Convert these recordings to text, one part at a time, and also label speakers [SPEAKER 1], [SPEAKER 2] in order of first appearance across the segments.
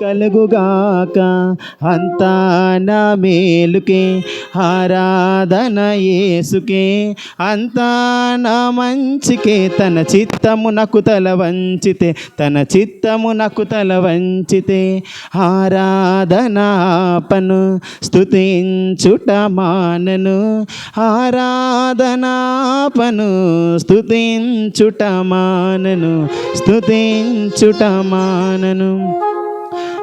[SPEAKER 1] కలుగుగాక అంతా నా మేలుకే ఆరాధన యేసుకే. అంతా నా మంచికే తన చిత్తమునకు తల వంచితే తన చిత్తమునకు తల వంచితే. ఆరాధనాపను స్తుతించుట మానను. ఆరాధనాపను స్తుతించుట మానను స్తుతించుట మానను.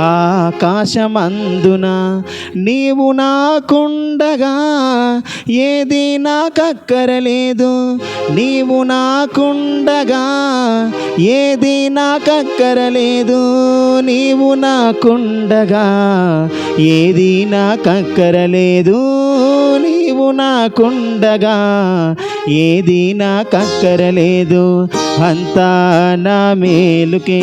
[SPEAKER 1] ఆకాశమందున నీవు నాకుండగా ఏది నాకక్కరలేదు. నీవు నాకుండగా ఏది నాకక్కరలేదు. నీవు నాకుండగా ఏది నాకక్కరలేదు. నీవు నాకుండగా ఏది నాకక్కరలేదు. అంతా నా మేలుకే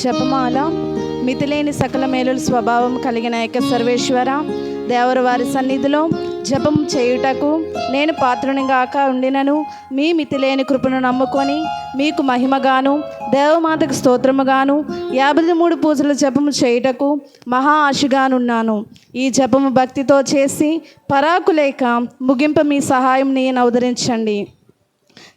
[SPEAKER 2] జపమాల మితిలేని సకల మేలుల స్వభావం కలిగిన యొక్క సర్వేశ్వర దేవరు వారి సన్నిధిలో జపం చేయుటకు నేను పాత్రుని గాక ఉండినను. మీ మితిలేని కృపను నమ్ముకొని మీకు మహిమగాను దేవమాతకు స్తోత్రముగాను యాభై మూడు పూజల జపము చేయుటకు మహా ఆశగానున్నాను. ఈ జపము భక్తితో చేసి పరాకు లేక ముగింపు మీ సహాయం నేను అవతరించండి.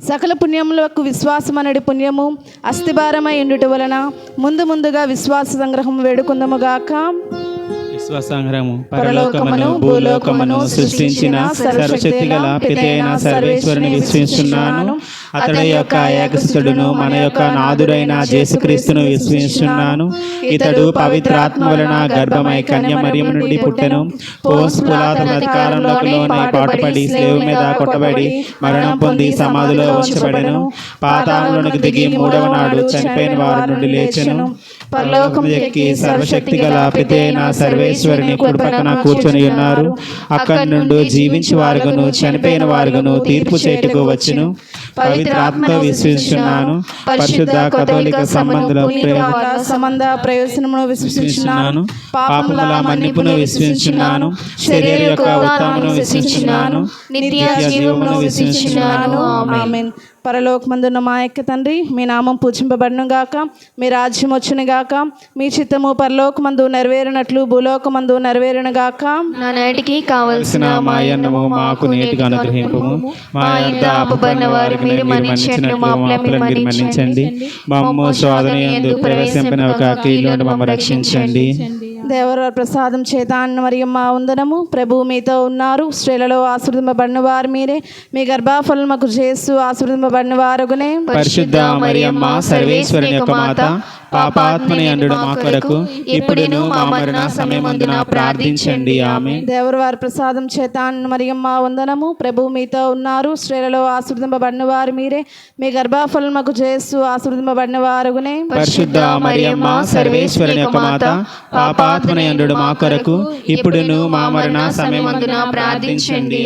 [SPEAKER 2] సకల పుణ్యములకు విశ్వాసం అనడి పుణ్యము అస్థిభారమై ఉండుట వలన ముందు ముందుగా విశ్వాస సంగ్రహం వేడుకుందముగాక
[SPEAKER 1] విశ్వాసాంగ్రము పరలోకమును భూలోకమును సృష్టించిన సర్వశక్తి గల పితైన సర్వేశ్వరుని విశ్వసిస్తున్నాను. అతడి యొక్క ఏకసుతుడును మన యొక్క నాదుడైన యేసుక్రీస్తును విశ్వసిస్తున్నాను. ఇతడు పవిత్రాత్మ వలన గర్భమై కన్య మరియము నుండి పుట్టెను. పోస్ పులాతన అధికారంలోకి లోనై పాటుపడి స్లేవు మీద కొట్టబడి మరణం పొంది సమాధిలో ఉంచబడెను. పాతాళంలోనికి దిగి మూడవ నాడు చనిపోయిన వారి నుండి లేచెను. పరలోకం ఎక్కి సర్వశక్తి గల పితైన సర్వేశ్వరుని కుడిపక్కన కూర్చొని ఉన్నారు. అక్కడి నుండి జీవించి వారుగాను చనిపోయిన వారుగాను తీర్పు చేటుకు వచ్చును. పవిత్రాత్మతో విశ్వసిస్తున్నాను. పరిశుద్ధ కథోలిక సంబంధుల
[SPEAKER 2] సంబంధ ప్రయోజనమును విశ్వసించున్నాను
[SPEAKER 1] పాపముల మన్నిపును విశ్వసించున్నాను శరీర యొక్క ఉత్తమను విశ్వసించున్నాను
[SPEAKER 3] నిత్య జీవమును విశ్వసించున్నాను
[SPEAKER 2] ఆమేన్. పరలోకమందున్న మా యొక్క తండ్రి మీ నామం పూజింపబడును గాక మీ రాజ్యం వచ్చును గాక మీ చిత్తము పరలోకమందు నెరవేరినట్లు భూలోకమందు నెరవేరును గాక
[SPEAKER 3] నా నాటికి కావలసిన
[SPEAKER 1] కావలసిన మా అన్నము మాకు నేటిగా అనుగ్రహింపము. మా మీరు మా మన్నించండి. మమ్మ ప్రవేశింపిన రక్షించండి.
[SPEAKER 2] దేవర ప్రసాదం చేత అన్న మరియు మా వందనము. ప్రభు మీతో ఉన్నారు. స్త్రీలలో ఆశీర్వదింపబడిన వారు మీరే. మీ గర్భాఫలముకు చేస్తూ ఆశీర్వదింపబడిన వారుగునే
[SPEAKER 1] పరిశుద్ధ మరియమ్మ సర్వేశ్వరుని యొక్క మాత పాపాత్మని అండు మా కొరకు ఇప్పుడును మా మరణ సమయమందున ప్రార్థించండి. ఆమె
[SPEAKER 2] దేవరు వారి ప్రసాదం చేత అన్న మరియు మా వందనము. ప్రభు మీతో ఉన్నారు. స్త్రీలలో ఆశీర్వదింపబడిన వారు మీరే. మీ గర్భాఫలముకు చేస్తూ ఆశీర్వదింపబడిన వారుగునే
[SPEAKER 1] పరిశుద్ధ మరియమ్మ సర్వేశ్వరుని యొక్క మాత పాపాత్మని అండు మా కొరకు. ఇప్పుడును మా మరణ సమయమందున ప్రార్థించండి.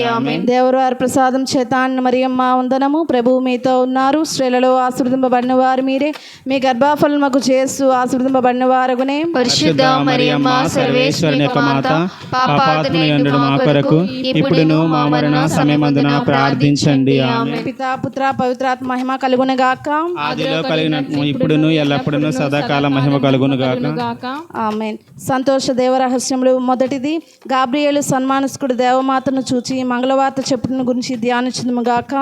[SPEAKER 2] దేవరు వారి ప్రసాదం చేత అన్న మరియు మా వందనము. ప్రభు మీతో ఉన్నారు. స్త్రీలలో ఆశీర్వదింపబడిన వారు మీరే. మీ గర్భాఫలముకు చేస్తూ ఆశీర్వదింపబడిన వారుగునే
[SPEAKER 3] పరిశుద్ధ మరియమ్మ
[SPEAKER 1] సర్వేశ్వరుని యొక్క మాత పాపాత్మని అండు మా కొరకు. ఇప్పుడును మా మరణ సమయమందున ప్రార్థించండి.
[SPEAKER 2] పితా పుత్ర పవిత్రాత్మ మహిమ కలుగును గాక
[SPEAKER 1] ఆదిలో కలిగినట్టు ఇప్పుడును ఎల్లప్పుడును సదాకాల మహిమ కలుగును గాక
[SPEAKER 2] ఆమెన్ సంతోష దేవరహస్యములు. మొదటిది గాబ్రియేలు సన్మానస్కుడు దేవమాతను చూచి మంగళవార్త చెప్పుటను గురించి ధ్యానించుదుముగాక.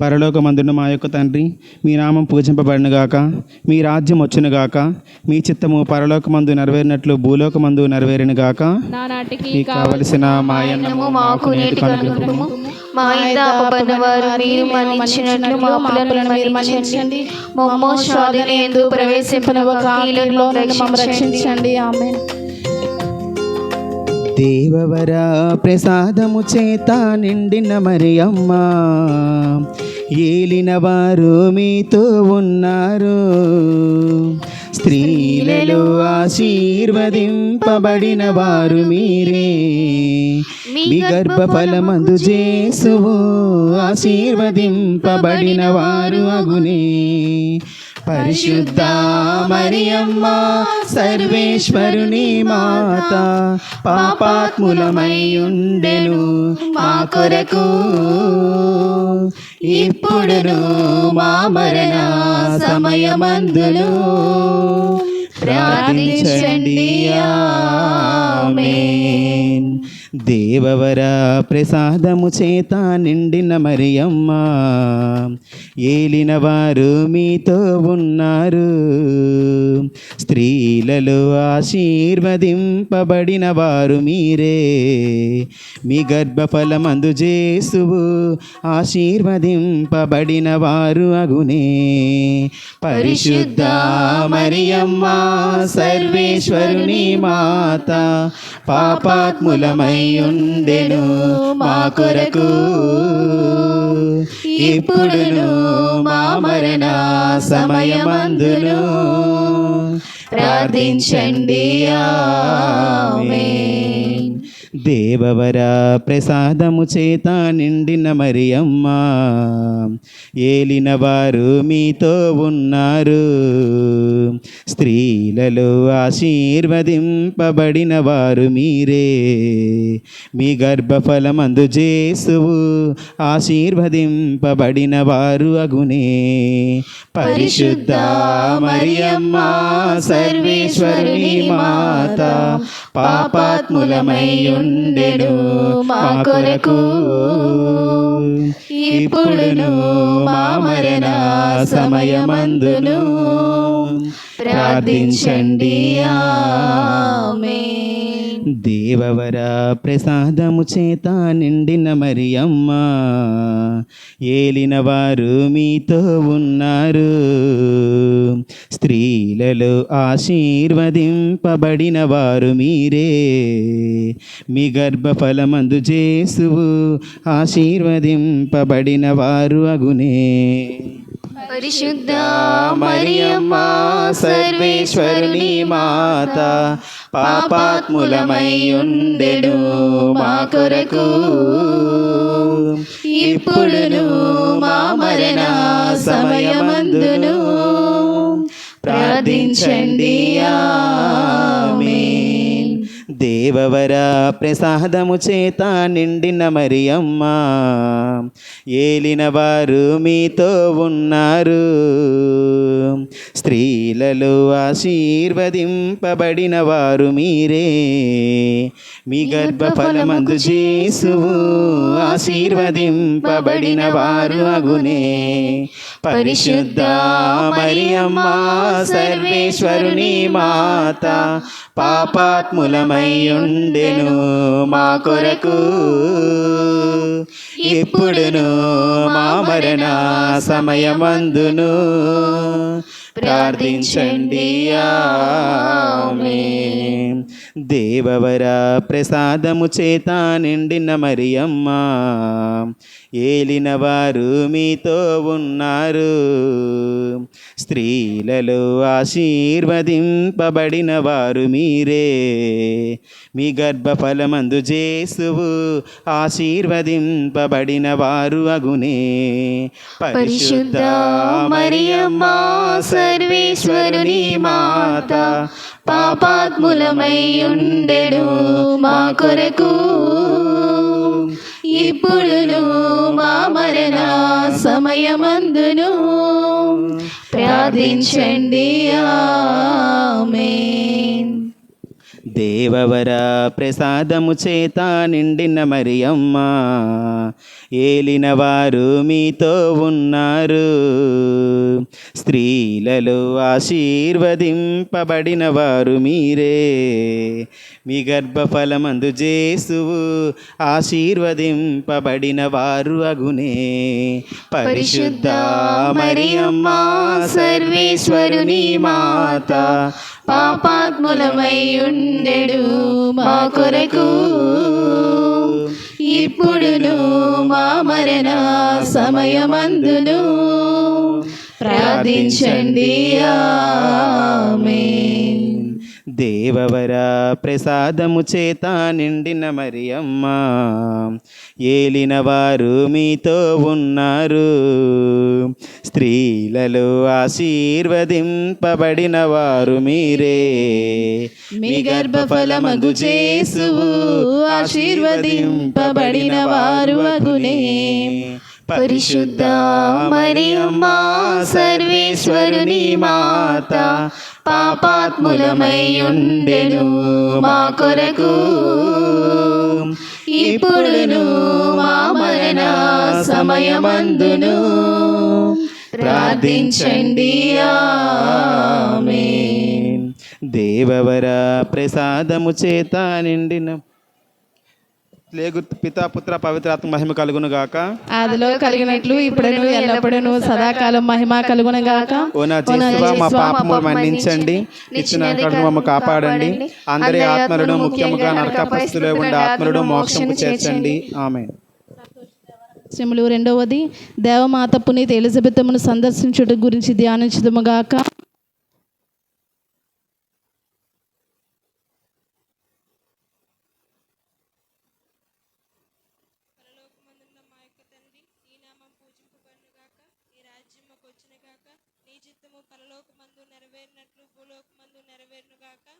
[SPEAKER 1] పరలోకమందున మా యొక్క తండ్రి మీ నామం పూజింపబడిన గాక మీ రాజ్యం వచ్చును గాక మీ చిత్తము పరలోకమందు నెరవేరినట్లు భూలోకమందు నెరవేరిన గాక
[SPEAKER 3] నానాటికి
[SPEAKER 1] మీకు కావలసిన మాయన్నము
[SPEAKER 3] అన్నము మాకు నేటి కనుగొనము మా ఇంత వారు మీరు మన్నించినట్లు మా అప్పులను మీరు మన్నించండి. మమ్మో ఎందు రక్షించండి.
[SPEAKER 2] ఆమె
[SPEAKER 1] దేవవర ప్రసాదము చేత నిండిన మరి అమ్మ ఏలిన వారు మీతో ఉన్నారు. స్త్రీలలో ఆశీర్వదింపబడిన వారు మీరే. మీ గర్భఫలమందు జేసువు ఆశీర్వదింపబడిన వారు అగునే. పరిశుద్ధ మరియమ్మ సర్వేశ్వరుని మాత పాపాత్ములమై ఉండెను మా కొరకు. ఇప్పుడును మా మరణ సమయమందును. ప్రార్థించండి. ఆమేన్. దేవవరా ప్రసాదము చేత నిండిన మరియమ్మ. ఏలిన వారు మీతో ఉన్నారు. స్త్రీలలో ఆశీర్వదింపబడిన వారు మీరే. మీ గర్భఫలమందు జేసువు ఆశీర్వదింపబడిన వారు అగునే. పరిశుద్ధ మరియమ్మ సర్వేశ్వరుని మాత పాపాత్ములమై ఉండెను మా కొరకు. ఇప్పుడును మా మరణ సమయమందును. ప్రార్థించండి. ఆమేన్. దేవవరా ప్రసాదము చేత నిండిన మరియమ్మ. ఏలిన వారు మీతో ఉన్నారు. స్త్రీలలో ఆశీర్వదింపబడిన వారు మీరే. మీ గర్భఫలమందు జేసువు ఆశీర్వదింపబడిన వారు అగునే. పరిశుద్ధ మరియమ్మ సర్వేశ్వరుని మాత పాపాత్ములమయ్యు ఉండెను మా కొరకు. ఇప్పుడును మా మరణ సమయమందును. ప్రార్థించండి. ఆమేన్. దేవవర ప్రసాదము చేత నిండిన మరియమ్మ. ఏలిన వారు మీతో ఉన్నారు. స్త్రీలలో ఆశీర్వదింపబడిన వారు మీరే. మీ గర్భఫలమందు జేసువు ఆశీర్వదింపబడిన వారు అగునే.
[SPEAKER 3] పరిశుద్ధ
[SPEAKER 1] మరియమ్మ సర్వేశ్వరుని మాత. పాపాత్ములమయ్యుండెను మా కొరకు. ఇప్పుడును మా మరణ సమయమందును. ప్రార్థించండి ఆమేన్ దేవవర ప్రసాదము చేత నిండిన మరియమ్మ. ఏలిన వారు మీతో ఉన్నారు. స్త్రీలలో ఆశీర్వదింపబడిన వారు మీరే. మీ గర్భఫలమందు జేసువు ఆశీర్వదింపబడిన వారు అగునే. పరిశుద్ధ మరియమ్మ సర్వేశ్వరుని మాత. పాపాత్ములమై ఉండెను మా కొరకు. ఇప్పుడును మా మరణ సమయమందును. ప్రార్థించండి దేవవర ప్రసాదము చేత నిండిన మరియమ్మ. ఏలినవారు మీతో ఉన్నారు. స్త్రీలలో ఆశీర్వదింపబడిన వారు మీరే. మీ గర్భఫలమందు జేసువు ఆశీర్వదింపబడిన వారు అగునే.
[SPEAKER 3] పరిశుద్ధ మరియమ్మా సర్వేశ్వరుని మాత పాపాత్ములమై ఉండెడు మా కొరకు. ఇప్పుడును మా మరణ సమయమందును. ప్రార్థించండి. ఆమె
[SPEAKER 1] దేవవర ప్రసాదము చేత నిండిన మరియమ్మ. ఏలిన వారు మీతో ఉన్నారు. స్త్రీలలో ఆశీర్వదింపబడిన వారు మీరే. మీ గర్భఫలమందు జేసువు ఆశీర్వదింపబడిన వారు అగునే. పరిశుద్ధ మరియమ్మ సర్వేశ్వరుని మాత
[SPEAKER 4] పాపాత్ములమయ్యుండెడు మా కొరకు. ఇప్పుడును మా మరణ సమయమందును. ప్రార్థించండి. ఆమె
[SPEAKER 1] దేవవర ప్రసాదము చేత నిండిన మరియమ్మ. ఏలిన వారు మీతో ఉన్నారు. స్త్రీలలో ఆశీర్వదింపబడిన వారు మీరే.
[SPEAKER 3] మీ గర్భఫలమగు జేసువు ఆశీర్వదింపబడిన వారు అగునే.
[SPEAKER 4] పరిశుద్ధ మరియమ్మ సర్వేశ్వరుని మాత పాపాత్ములమై ఉండెను మా కొరకు. ఇప్పుడును మా మరణ సమయమందును. ప్రార్థించండి ఆమేన్.
[SPEAKER 1] దేవవర ప్రసాదము చేత నిండిన లేగు పితా పుత్ర పవిత్రాత్మ మహిమ కలుగును గాక.
[SPEAKER 3] ఆదిలో కలిగినట్లు ఇప్పుడును ఎల్లప్పుడూ సదాకాలం మహిమ కలుగును గాక.
[SPEAKER 1] ఓ నా జేసువా మా పాపము మన్నించండి. ఇచ్చిన కరుణ మమ్మ కాపాడండి. అందరి ఆత్మలను ముఖ్యముగా నరక పరిస్థితిలో ఉండే ఆత్మలను మోక్షము చేర్చండి. ఆమె
[SPEAKER 3] శ్రమలు రెండవది దేవమాత పునీత ఎలిజబెత్తమును సందర్శించుట గురించి ధ్యానించుదము గాక.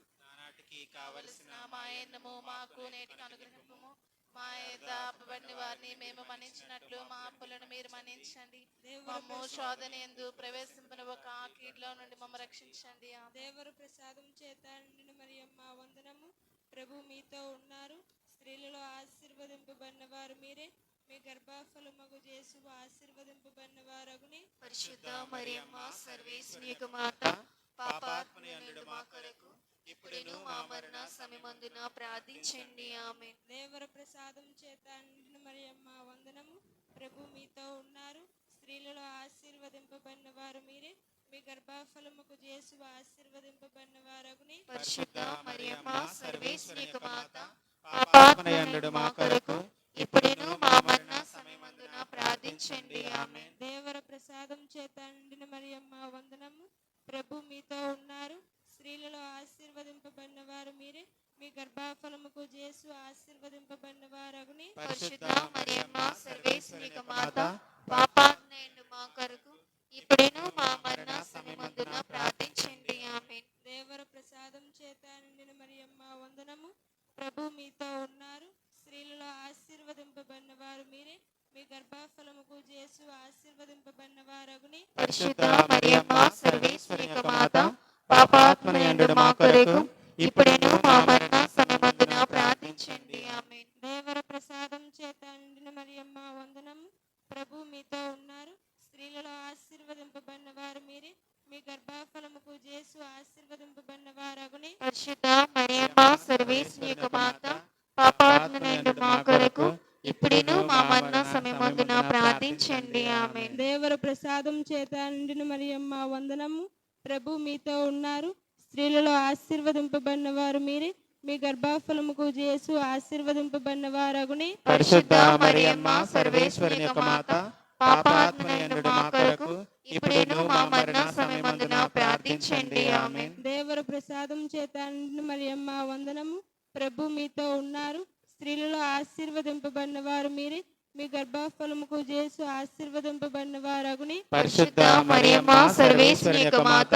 [SPEAKER 2] మాయన్నము మాకు నేటికి అనుగ్రహింపము. మా దాపబడిన వారిని మేము మన్నించినట్లు మా అప్పులను మీరు మన్నించండి. మమ్ము శోధన ఎందు ప్రవేశింపిన ఒక కీడులో నుండి మమ్మ రక్షించండి.
[SPEAKER 5] దేవరు ప్రసాదం చేత నిండిన మరియమ్మ వందనము. ప్రభు మీతో ఉన్నారు. స్త్రీలలో ఆశీర్వదింపబడిన వారు మీరే. మీ గర్భఫలమగు చేసు ఆశీర్వదింపబడిన వారగుని
[SPEAKER 4] పరిశుద్ధ మరియమ్మ సర్వేశ్వని యొక్క మాత పాపాత్మనుడు మా కొరకు ఇప్పుడును మా మరణ సమయమందున ప్రార్థించండి. ఆమె
[SPEAKER 5] దేవర ప్రసాదం చేత మరియమ్మ వందనము. ప్రభు మీతో ఉన్నారు. స్త్రీలలో ఆశీర్వదింపబడిన వారు మీరే. మీ గర్భఫలముకు చేసు ఆశీర్వదింపబడిన వారగుని
[SPEAKER 4] పరిశుద్ధ మరియమ్మ సర్వేశ్వని యొక్క మాత పాపాత్మనుడు మా కొరకు సమయమందున ఆమె
[SPEAKER 5] దేవర ప్రసాదం చేత నిండిన మరియమ్మ వందనము. ప్రభు మీతో ఉన్నారు. స్త్రీలలో ఆశీర్వదింపబడిన వారు మీరే. మీ గర్భఫలముకు చేసు ఆశీర్వదింపబడిన వారగుని
[SPEAKER 4] పరిశుద్ధ మరియమ్మ సర్వేశ్వని యొక్క మాత మా కొరకు ఇప్పుడును మా మరణ సమయమందున ప్రార్థించండి. ఆమె
[SPEAKER 5] దేవర ప్రసాదం చేత నిండిన మరియమ్మ వందనము. ప్రభు మీతో ఉన్నారు. స్త్రీలలో ఆశీర్వదింపబడిన వారు మీరే. మీ గర్భఫలముకు యేసు ఆశీర్వదింపబడిన వారగుని
[SPEAKER 4] పరిశుద్ధ మరియమ్మ సర్వేశ్వరి యొక్క మాత పాపాత్మనుడు మా కొరకు ఇప్పుడును
[SPEAKER 5] వందనము. ప్రభు మీతో ఉన్నారు. స్త్రీలలో ఆశీర్వదింపబడిన వారు మీరే. మీ గర్భఫలముకు చేసు ఆశీర్వదింపబడిన వారగుని
[SPEAKER 4] పరిశుద్ధ మరియమ్మ యొక్క మాత పాపాత్మనుడు మా కొరకు ఇప్పుడును మా మరణ సమయమందున ప్రార్థించండి. ఆమె
[SPEAKER 5] దేవర ప్రసాదం చేత మరియమ్మ వందనము. ప్రభు మీతో ఉన్నారు. స్త్రీలలో ఆశీర్వదింపబడిన వారు మీరే. మీ గర్భఫలముకు చేసు ఆశీర్వదింపబడిన వారగుని
[SPEAKER 4] పరిశుద్ధ మరియమ్మ సర్వేశ్వరి యొక్క మాత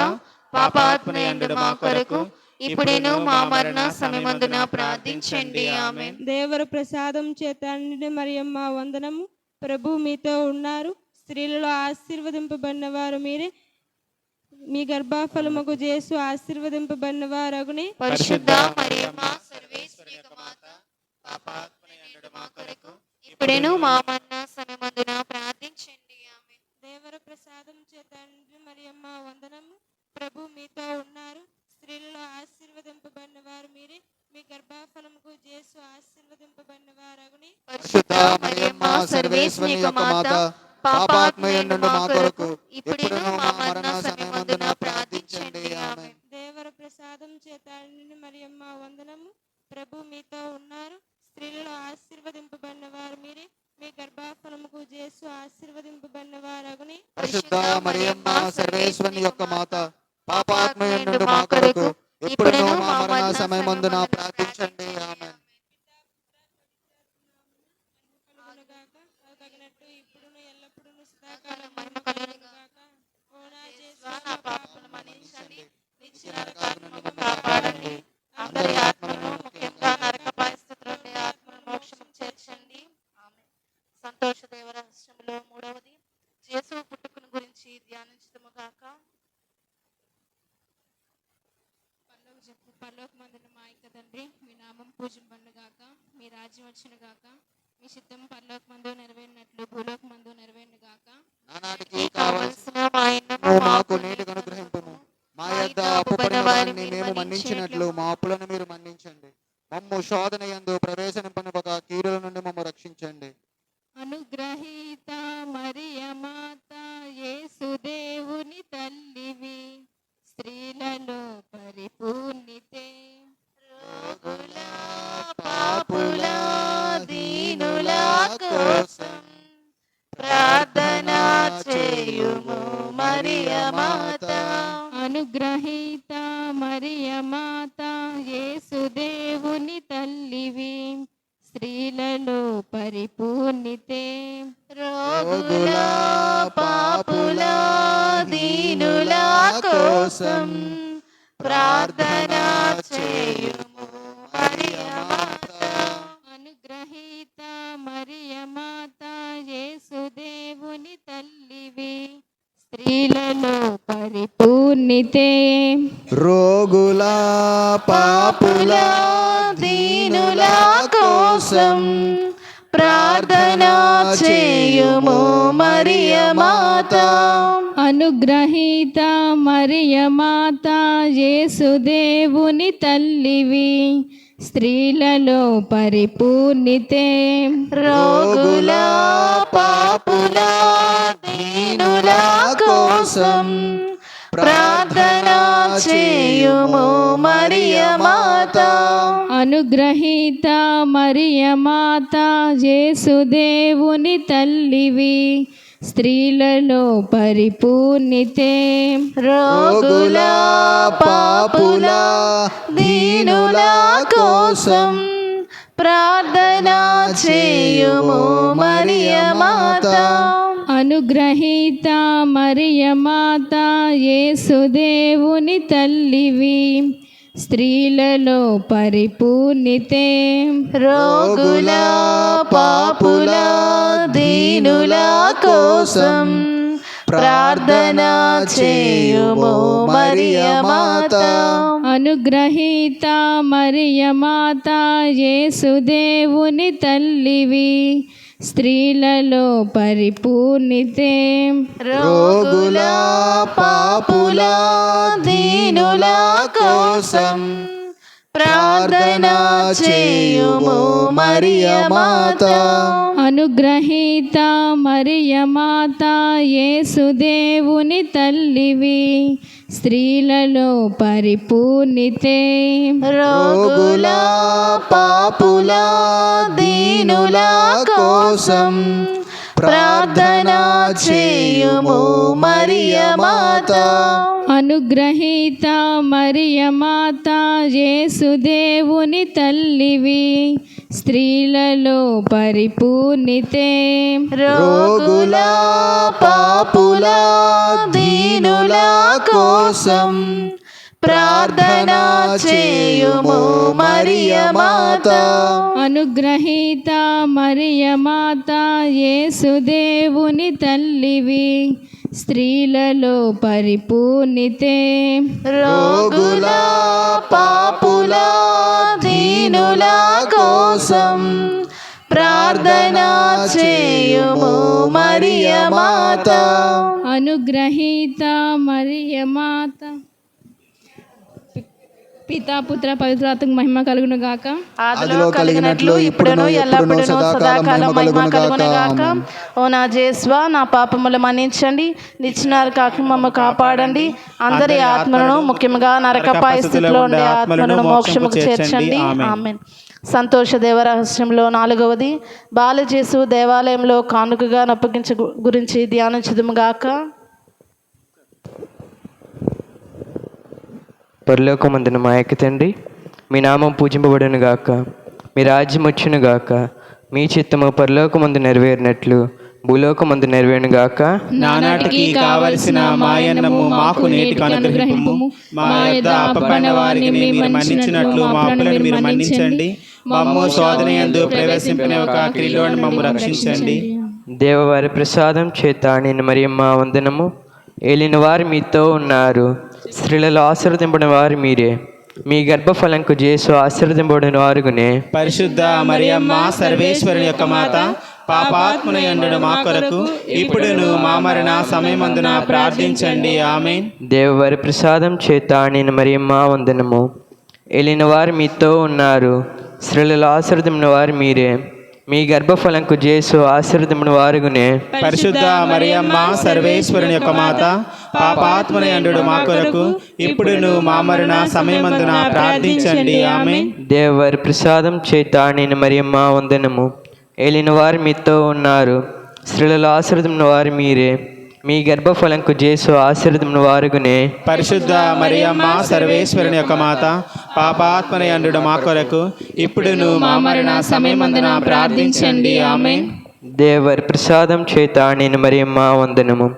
[SPEAKER 4] పాపాత్మనుడు మా కొరకు ఇప్పుడును మా మరణ సమయమందున ప్రార్థించండి. ఆమె
[SPEAKER 5] దేవర ప్రసాదం చేత మరియమ్మ వందనము. ప్రభు మీతో ఉన్నారు. స్త్రీలలో ఆశీర్వదింపబడిన వారు మీరే. మీ గర్భఫలముకు చేసు ఆశీర్వదింపబడిన వారగుని
[SPEAKER 4] పరిశుద్ధ మరియమ్మ సర్వేశ్వరి యొక్క మాత
[SPEAKER 3] పాపాత్మయుడు మా కొరకు ఇప్పుడేను మా సమయమందున ప్రార్థించండి. ఆమె
[SPEAKER 6] దేవర ప్రసాదం చేత తండ్రి మరియమ్మ వందనము. ప్రభు మీతో ఉన్నారు. స్త్రీలలో ఆశీర్వదింపబడిన వారు మీరే. మీ గర్భఫలముకు చేసు ఆశీర్వదింపబడిన వారగుని
[SPEAKER 3] పరిశుద్ధ మరియమ్మ సర్వేశ్వరి మాత పాపాత్మయుడు మా కొరకు. ఇప్పుడేను మా మరణ సమయమందున ప్రార్థించండి. ఆమె
[SPEAKER 6] దేవర ప్రసాదం చేత మరియమ్మ వందనము. ప్రభు మీతో
[SPEAKER 4] పరిశుద్ధ మరియమ్మ సర్వేశ్వరుని యొక్క మాత పాపాత్మయుడు మా కొరకు. ఇప్పుడును మా మరణ ప్రార్థించండి. ఆమె
[SPEAKER 6] నుండి కాపాడండి
[SPEAKER 7] అందరి ముఖ్యంగా నరక పరిస్థితుల నుండి ఆత్మను మోక్షం చేర్చండి. ఆమె సంతోష దేవ రహస్యంలో మూడవది పుట్టుకుని గురించి ధ్యానించదము గాక.
[SPEAKER 6] పరలోక చెప్పు పరలోక మందున మా యొక్క తండ్రి మీ నామం పూజింపండు గాక. మీ రాజ్యం వచ్చిన గాక. మీ చిత్తం పరలోక మందు నెరవేరినట్లు భూలోక మందు నెరవేరిన గాక.
[SPEAKER 4] నానాటికి కావలసిన
[SPEAKER 7] కావలసిన మా ఇన్నము
[SPEAKER 4] మాకు మా యొద్ద అప్పుపడిన వారిని మేము మన్నించినట్లు మా అప్పులను మీరు మన్నించండి. మమ్ము శోధన
[SPEAKER 7] చేయుము మరియ మాత.
[SPEAKER 6] అనుగ్రహీత మరియ మాత యేసు దేవుని తల్లివి. స్త్రీలలో పరిపూర్ణితే.
[SPEAKER 7] రోగుల పాపుల దీనుల కోసం ప్రార్థన చేయుము మరియ మాత.
[SPEAKER 6] అనుగ్రహీత మరియ మాత యేసు దేవుని తల్లివి స్త్రీలలో పరిపూర్ణితే
[SPEAKER 4] రోగుల పాపుల
[SPEAKER 7] దీనుల కోసం ప్రార్థన చేయుము మరియ మాత.
[SPEAKER 6] అనుగ్రహీత మరియ మాత యేసు దేవుని తల్లివి. స్త్రీలలో పరిపూర్ణితే
[SPEAKER 7] రోగుల పాపుల దీనుల కోసం ప్రార్థన చేయుము మరియ మాత.
[SPEAKER 6] అనుగ్రహీత మరియ మాత యేసు దేవుని తల్లివి. స్త్రీలలో పరిపూర్ణితే
[SPEAKER 7] రోగుల పాపుల దీనుల కోసం ప్రార్థన చేయుము మరియ మాత.
[SPEAKER 6] అనుగ్రహీత మరియ మాత యేసు దేవుని తల్లివి. స్త్రీలలో పరిపూర్ణితే
[SPEAKER 7] రోగుల పాపుల దీనుల కోసం ప్రార్థన చేయుము మరియ మాత.
[SPEAKER 6] అనుగ్రహీత మరియ మాత యేసు దేవుని తల్లివి. స్త్రీలలో పరిపూర్ణితే
[SPEAKER 7] రోగుల పాపుల దీనుల కోసం ప్రార్థన చేయుము మరియ మాత.
[SPEAKER 6] అనుగ్రహీత మరియ మాత యేసు దేవుని తల్లివి. స్త్రీలలో పరిపూర్ణితే.
[SPEAKER 7] రోగుల పాపుల దీనుల కోసం ప్రార్థన చేయుము మరియ మాత.
[SPEAKER 6] అనుగ్రహీత మరియ మాత యేసు దేవుని తల్లివి స్త్రీలలో పరిపూర్ణితే.
[SPEAKER 7] రోగుల పాపుల దీనుల కోసం ప్రార్థన చేయుము మరియ మాత.
[SPEAKER 6] అనుగ్రహీత మరియ మాత యేసు దేవుని తల్లివి స్త్రీలలో పరిపూర్ణితే.
[SPEAKER 2] రోగుల పాపుల దీనుల కోసం ప్రార్థన చేయుము మరియ మాత.
[SPEAKER 6] అనుగ్రహీత మరియ మాత పితా పుత్ర పవిత్రాత్మకు మహిమ కలుగును గాక.
[SPEAKER 2] ఆదిలో కలిగినట్లు ఇప్పుడును ఎల్లప్పుడూ సదాకాలం మహిమ కలుగును గాక. ఓ నా జేస్వా నా పాపములు మన్నించండి. నిచ్చినారు కాక మమ్మ కాపాడండి. అందరి ఆత్మలను ముఖ్యంగా నరకపాయ స్థితిలో ఉండే ఆత్మలను మోక్షముకు చేర్చండి. ఆమెన్. సంతోష దేవ రహస్యంలో నాలుగవది బాలజేసు దేవాలయంలో కానుకగా నప్పగించ గురించి ధ్యానించదుము గాక.
[SPEAKER 8] పరలోకమందున మా యొక్క తండ్రి మీ నామం పూజింపబడును గాక. మీ రాజ్యం వచ్చును గాక. మీ చిత్తము పరలోకమందు నెరవేరినట్లు భూలోకమందు నెరవేరును గాక.
[SPEAKER 1] నానాటికి కావలసిన మాయన్నము మాకు నేటికి అనుగ్రహింపు. మా యొద్ద అప్పపడిన వారికి మీరు మన్నించినట్లు మా అప్పులను మీరు మన్నించండి. మమ్ము శోధన యందు ప్రవేశింపిన ఒక క్రియలోని మమ్ము రక్షించండి.
[SPEAKER 8] దేవవారి ప్రసాదం చేత నేను మరియమ్మ వందనము. ఏలిన వారు మీతో ఉన్నారు. స్త్రీలలో ఆశీర్వదింపడిన వారు మీరే. మీ గర్భఫలంకు చేసు ఆశీర్వదింపబడిన వారుగునే.
[SPEAKER 1] పరిశుద్ధ మరియమ్మ సర్వేశ్వరుని యొక్క మాత పాపాత్మున ఎండును మా కొరకు. ఇప్పుడును మా మరణ సమయమందున ప్రార్థించండి. ఆమెన్.
[SPEAKER 8] దేవవారి ప్రసాదం చేత నేను మరియమ్మ వందనము. ఏలిన వారు మీతో ఉన్నారు. స్త్రీలలో ఆశీర్వదించిన వారు మీరే. మీ గర్భఫలంకు చేసు ఆశీర్వదించిన వారుగునే.
[SPEAKER 1] పరిశుద్ధ మరియమ్మ సర్వేశ్వరుని యొక్క మాత పాపాత్మున ఎండుడు మా కొరకు ఇప్పుడును మా మరణ సమయమందున ప్రార్థించండి. ఆమెన్.
[SPEAKER 8] దేవవారి ప్రసాదం చేత నేను మరియమ్మ వందనము. ఏలిన వారు మీతో ఉన్నారు. స్త్రీలలో ఆశీర్వదించిన వారు మీరే. మీ గర్భఫలంకు చేసు ఆశీర్వదించిన వారుగునే.
[SPEAKER 1] పరిశుద్ధ మరియమ్మ సర్వేశ్వరుని యొక్క మాత పాపాత్మన ఎండుడు మా కొరకు ఇప్పుడును మా మరణ సమయమందున ప్రార్థించండి. ఆమెన్.
[SPEAKER 8] దేవరి ప్రసాదం చేత నేను మరియమ్మ వందనము.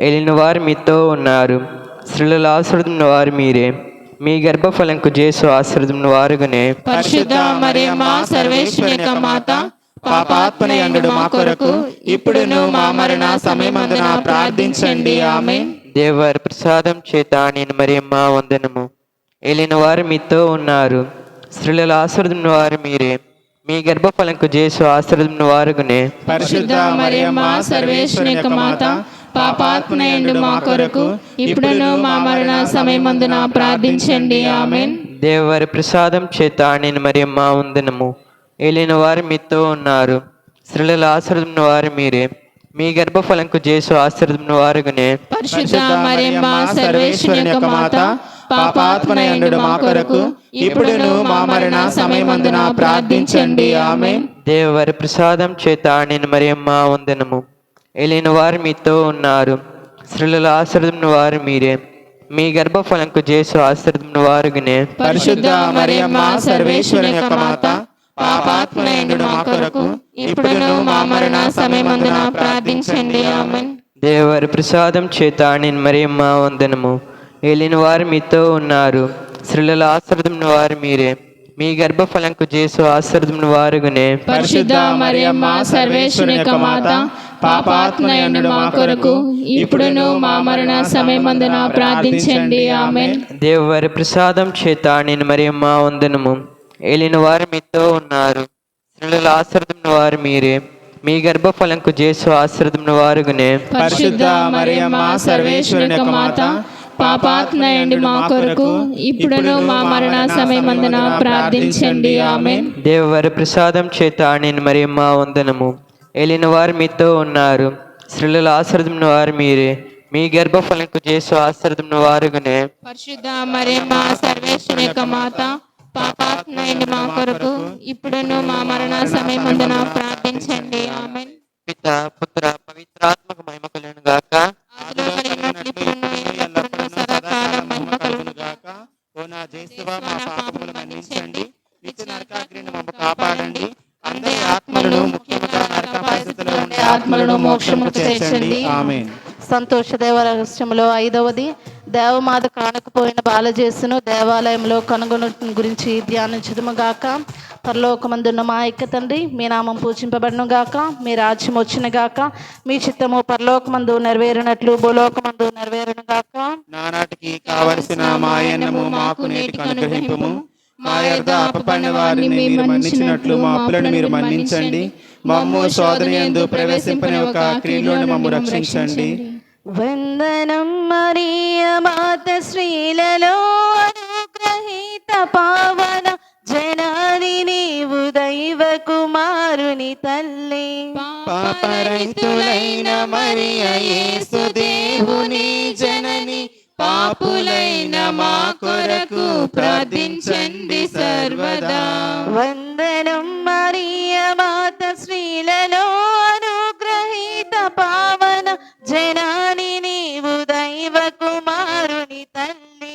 [SPEAKER 8] ఏలిన వారు మీతో ఉన్నారు. స్త్రీలలో ఆశీర్వదించిన వారు మీరే. మీ గర్భఫలంకు చేసు ఆశీర్వదించిన వారుగునే.
[SPEAKER 1] పరిశుద్ధ మరియమ్మ సర్వేశ్వరుని యొక్క మాత పాపాత్మన ఎండుడు మా కొరకు. ఇప్పుడును మా మరణ సమయమందున ప్రార్థించండి. ఆమెన్.
[SPEAKER 8] దేవరి ప్రసాదం చేత నేను మరియమ్మ వందనము. ఏలిన వారు మీతో ఉన్నారు. స్త్రీలలో ఆశీర్వదించిన వారు మీరే. మీ గర్భఫలంకు చేసు ఆశీర్వదించిన వారుగునే.
[SPEAKER 1] పరిశుద్ధ మరియమ్మ సర్వేశ్వరుని యొక్క మాత పాపాత్మన ఎండుడు మా కొరకు. ఇప్పుడును మా మరణ సమయమందున ప్రార్థించండి. ఆమెన్.
[SPEAKER 8] దేవరి ప్రసాదం చేత నేను మరియమ్మ వందనము. ఏలిన వారు మీతో ఉన్నారు. స్త్రీలలో ఆశీర్వదించిన వారు మీరే. మీ గర్భఫలంకు చేసు ఆశీర్వదించిన వారుగునే.
[SPEAKER 1] పరిశుద్ధ మరియమ్మ సర్వేశ్వరుని యొక్క మాత పాపాత్మన ఎండుడు మా కొరకు. ఇప్పుడును మా మరణ సమయమందున ప్రార్థించండి. ఆమెన్.
[SPEAKER 8] దేవరి ప్రసాదం చేత నేను మరియమ్మ వందనము. ఏలిన వారు మీతో ఉన్నారు. స్త్రీలలో ఆశీర్వదించిన వారు మీరే. మీ గర్భఫలంకు చేసు ఆశీర్వదించిన వారుగునే.
[SPEAKER 1] పరిశుద్ధ మరియమ్మ సర్వేశ్వరుని యొక్క మాత పాపాత్మన ఎండుడు మా కొరకు. ఇప్పుడును మా మరణ సమయమందున ప్రార్థించండి. ఆమెన్.
[SPEAKER 8] దేవరి ప్రసాదం చేత నేను మరియమ్మ వందనము. ఏలిన వారు మీతో ఉన్నారు. స్త్రీలలో ఆశీర్వదించిన వారు మీరే. మీ గర్భఫలంకు చేసు ఆశీర్వదించిన వారుగునే.
[SPEAKER 1] పరిశుద్ధ మరియమ్మ సర్వేశ్వరుని యొక్క మాత పాపాత్మన ఎండుడు మా కొరకు. ఇప్పుడును మా మరణ సమయమందున ప్రార్థించండి. ఆమెన్.
[SPEAKER 8] దేవరి ప్రసాదం చేత నేను మరియమ్మ వందనము. ఏలిన వారు మీతో ఉన్నారు. స్త్రీలలో ఆశీర్వదించిన వారు మీరే. మీ గర్భఫలంకు చేసు ఆశీర్వదించిన వారుగునే.
[SPEAKER 1] పరిశుద్ధ మరియమ్మ సర్వేశ్వరుని యొక్క మాత పాపాత్మన ఎండు మా కొరకు ఇప్పుడును మా మరణ సమయమందున ప్రార్థించండి. ఆమెన్.
[SPEAKER 8] దేవరి ప్రసాదం చేత నేను మరియమ్మ వందనము. ఏలిన వారు మీతో ఉన్నారు. స్త్రీలలో ఆశీర్వదించిన వారు మీరే. మీ గర్భఫలంకు చేసు ఆశీర్వదించిన వారుగునే.
[SPEAKER 6] పరిశుద్ధ మరియమ్మ సర్వేశ్వరుని యొక్క మాత పాపాత్మైంది మా కొరకు. ఇప్పుడును మా మరణ సమయమందున ప్రార్థించండి. ఆమెన్.
[SPEAKER 8] పిత పుత్ర పవిత్రాత్మక మహిమ కలుగును గాక.
[SPEAKER 1] ఓ నా జేసువా మా పాపములు మన్నించండి. నిత్య నరకాగ్నిని మమ్మ కాపాడండి. అందరి ఆత్మలను ముఖ్యంగా నరక ఉండే ఆత్మలను మోక్షముకు చేర్చండి. ఆమెన్.
[SPEAKER 2] సంతోష దేవ రహస్యంలో ఐదవది దేవమాత కానకపోయిన బాలజేసును దేవాలయంలో కనుగొన గురించి ధ్యానించదుముగాక. పరలోకమందున్న మా యొక్క తండ్రి మీ నామం పూజింపబడను గాక మీ రాజ్యం వచ్చిన గాక మీ చిత్తము పరలోకమందు నెరవేరినట్లు భూలోకమందు నెరవేరును గాక.
[SPEAKER 1] నానాటికి కావలసిన మాయన్నము మాకు నేటికి అనుగ్రహింపము. మా యొక్క అపపడిన వారిని మీరు మన్నించినట్లు మా అప్పులను మీరు మన్నించండి. మమ్ము శోధన ఎందు ప్రవేశింపని ఒక క్రియలోని మమ్ము రక్షించండి.
[SPEAKER 2] వందనం మరియ మాత శ్రీలలో అనుగ్రహీత పావన జనాని నీవు దైవ కుమారుని తల్లి.
[SPEAKER 1] పాపరైతులైన మరియ యేసు దేవుని జనని పాపులైన మా కొరకు ప్రార్థించండి సర్వదా.
[SPEAKER 2] వందనం మరియ మాత శ్రీలలో జనాని నీవు దైవ కుమారుని తల్లి.